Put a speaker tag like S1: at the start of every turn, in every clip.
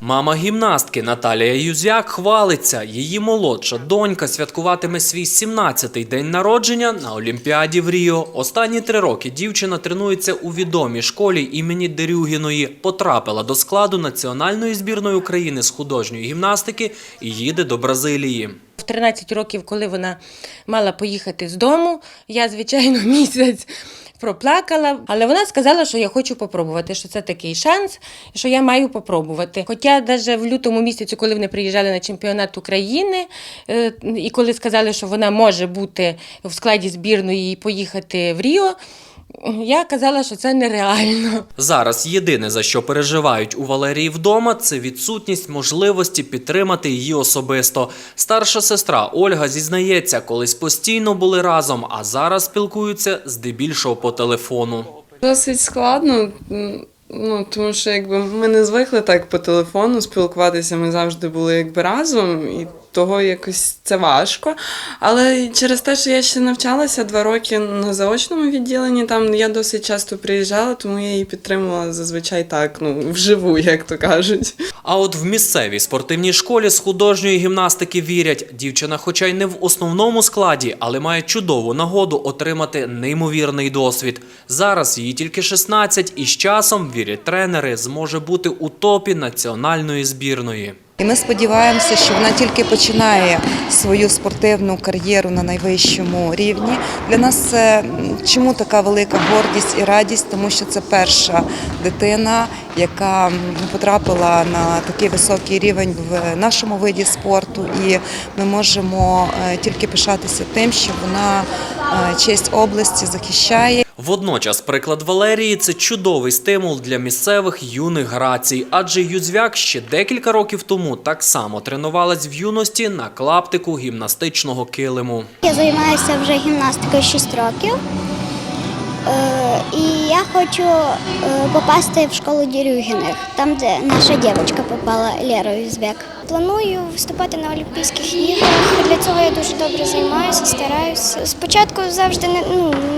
S1: Мама гімнастки Наталія Юзяк хвалиться. Її молодша донька святкуватиме свій 17-й день народження на Олімпіаді в Ріо. Останні три роки дівчина тренується у відомій школі імені Дерюгіної. Потрапила до складу національної збірної України з художньої гімнастики і їде до Бразилії.
S2: В 13 років, коли вона мала поїхати з дому, я, звичайно, місяць проплакала, але вона сказала, що я хочу попробувати, що це такий шанс, що я маю попробувати. Хоча навіть в лютому місяці, коли вони приїжджали на чемпіонат України, е, і коли сказали, що вона може бути в складі збірної і поїхати в Ріо, я казала, що це нереально.
S1: Зараз єдине, за що переживають у Валерії вдома, це відсутність можливості підтримати її особисто. Старша сестра Ольга зізнається, колись постійно були разом, а зараз спілкуються здебільшого по телефону.
S3: Досить складно, ну тому що якби ми не звикли так по телефону спілкуватися. Ми завжди були якби разом, і того якось це важко. Але через те, що я ще навчалася два роки на заочному відділенні, там я досить часто приїжджала, тому я її підтримувала зазвичай так, ну вживу, як то кажуть.
S1: А от в місцевій спортивній школі з художньої гімнастики вірять, дівчина, хоча й не в основному складі, але має чудову нагоду отримати неймовірний досвід. Зараз їй тільки 16, і з часом вірять тренери, зможе бути у топі національної збірної.
S4: І ми сподіваємося, що вона тільки починає свою спортивну кар'єру на найвищому рівні. Для нас це чому така велика гордість і радість, тому що це перша дитина, яка потрапила на такий високий рівень в нашому виді спорту, і ми можемо е, тільки пишатися тим, що вона е, честь області захищає.
S1: Водночас, приклад Валерії це чудовий стимул для місцевих юних грацій, адже Юзвяк ще декілька років тому так само тренувалась в юності на клаптику гімнастичного килиму.
S5: Я займаюся вже гімнастикою 6 років. Е, І я хочу е, попасти в школу Дірюгіних, там, де наша дівчинка попала Лера Юзбек. Планую виступати на Олімпійських іграх. Для цього я дуже добре займаюся, стараюся. Спочатку завжди не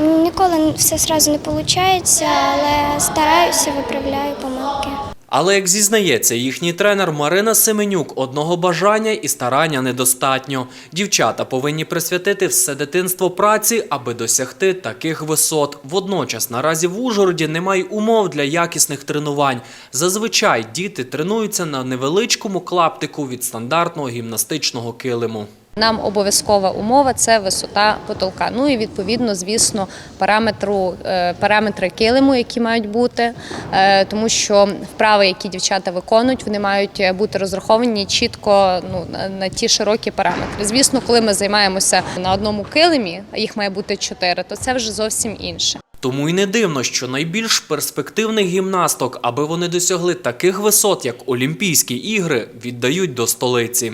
S5: ну, ніколи все одразу не виходить, але стараюся, виправляю помилки.
S1: Але як зізнається їхній тренер Марина Семенюк, одного бажання і старання недостатньо. Дівчата повинні присвятити все дитинство праці, аби досягти таких висот. Водночас наразі в Ужгороді немає умов для якісних тренувань. Зазвичай діти тренуються на невеличкому клаптику від стандартного гімнастичного килиму.
S6: Нам обов'язкова умова це висота потолка. Ну і відповідно, звісно, параметру е, параметри килиму, які мають бути, е, тому що вправи, які дівчата виконують, вони мають бути розраховані чітко ну на, ті широкі параметри. Звісно, коли ми займаємося на одному килимі, а їх має бути чотири, то це вже зовсім інше.
S1: Тому й не дивно, що найбільш перспективних гімнасток, аби вони досягли таких висот, як Олімпійські ігри, віддають до столиці.